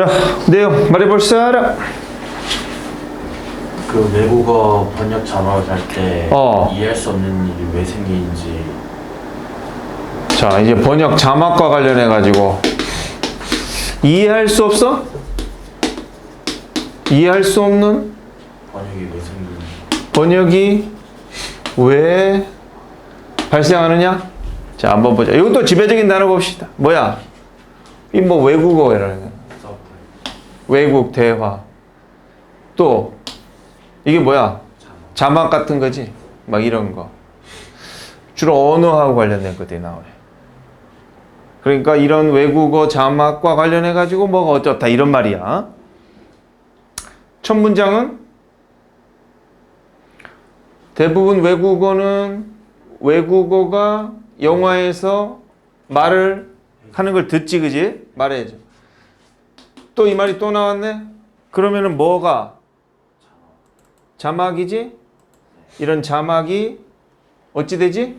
자, 내용 말해볼 사람. 그 외국어 번역 자막을 할때 어. 이해할 수 없는 일이 왜 생기는지 자, 이제 번역 자막과 관련해 가지고 이해할 수 없어? 이해할 수 없는 번역이 왜 생기는지 번역이 왜 발생하느냐? 자, 한번 보자. 이것도 지배적인 단어 봅시다. 뭐야? 이 뭐 외국어라는 외국 대화. 또 이게 뭐야? 자막 같은 거지. 막 이런 거. 주로 언어하고 관련된 것들이 나오네. 그러니까 이런 외국어 자막과 관련해 가지고 뭐가 어쩌다 이런 말이야. 첫 문장은 대부분 외국어는 외국어가 영화에서 말을 하는 걸 듣지 그지? 말해야죠. 또 이 말이 또 나왔네. 그러면은 뭐가 자막이지? 이런 자막이 어찌 되지?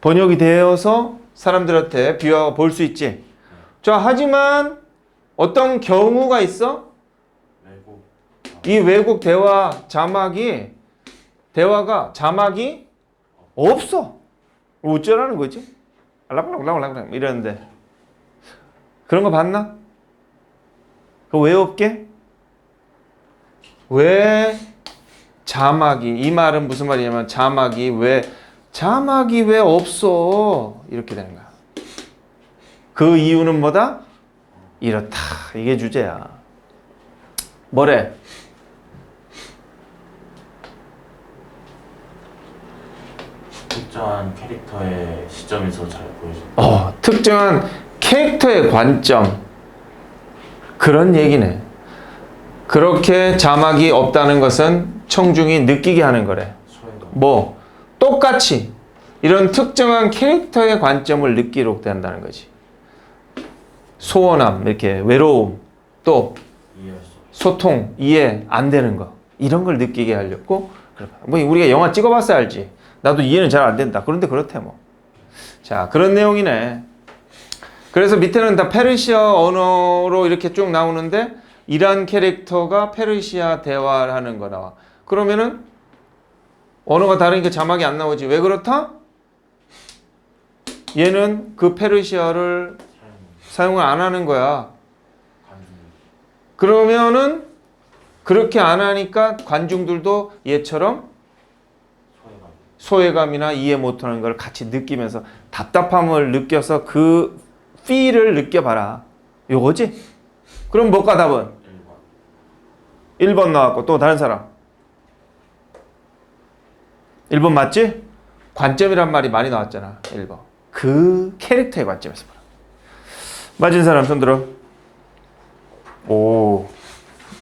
번역이 되어서 사람들한테 비유하고 볼 수 있지. 자, 하지만 어떤 경우가 있어? 이 외국 대화 자막이 대화가 자막이 없어. 어쩌라는 거지? 알랑알랑알랑 이러는데 그런 거 봤나? 그왜 없게? 왜 자막이 이 말은 무슨 말이냐면 자막이 왜 자막이 왜 없어 이렇게 되는 거야. 그 이유는 뭐다? 이렇다 이게 주제야. 뭐래? 특정한 캐릭터의 시점에서 잘 보여준다 어, 특정한 캐릭터의 관점 그런 얘기네. 그렇게 자막이 없다는 것은 청중이 느끼게 하는 거래. 뭐 똑같이 이런 특정한 캐릭터의 관점을 느끼도록 된다는 거지. 소원함, 이렇게 외로움, 또 소통, 이해 안 되는 거 이런 걸 느끼게 하려고. 뭐 우리가 영화 찍어봤어야 알지. 나도 이해는 잘 안 된다. 그런데 그렇대 뭐. 자 그런 내용이네. 그래서 밑에는 다 페르시아 언어로 이렇게 쭉 나오는데 이란 캐릭터가 페르시아 대화를 하는 거 나와. 그러면은 언어가 다르니까 자막이 안 나오지. 왜 그렇다? 얘는 그 페르시아를 사용 사용을 안 하는 거야. 그러면은 그렇게 안 하니까 관중들도 얘처럼 소외감 소외감이나 이해 못하는 걸 같이 느끼면서 답답함을 느껴서 그 feel을 느껴봐라. 요거지? 그럼 뭐가 답은? 1번 1번 나왔고 또 다른 사람 1번 맞지? 관점이란 말이 많이 나왔잖아 1번 그 캐릭터의 관점에서 봐라 맞은 사람 손 들어 오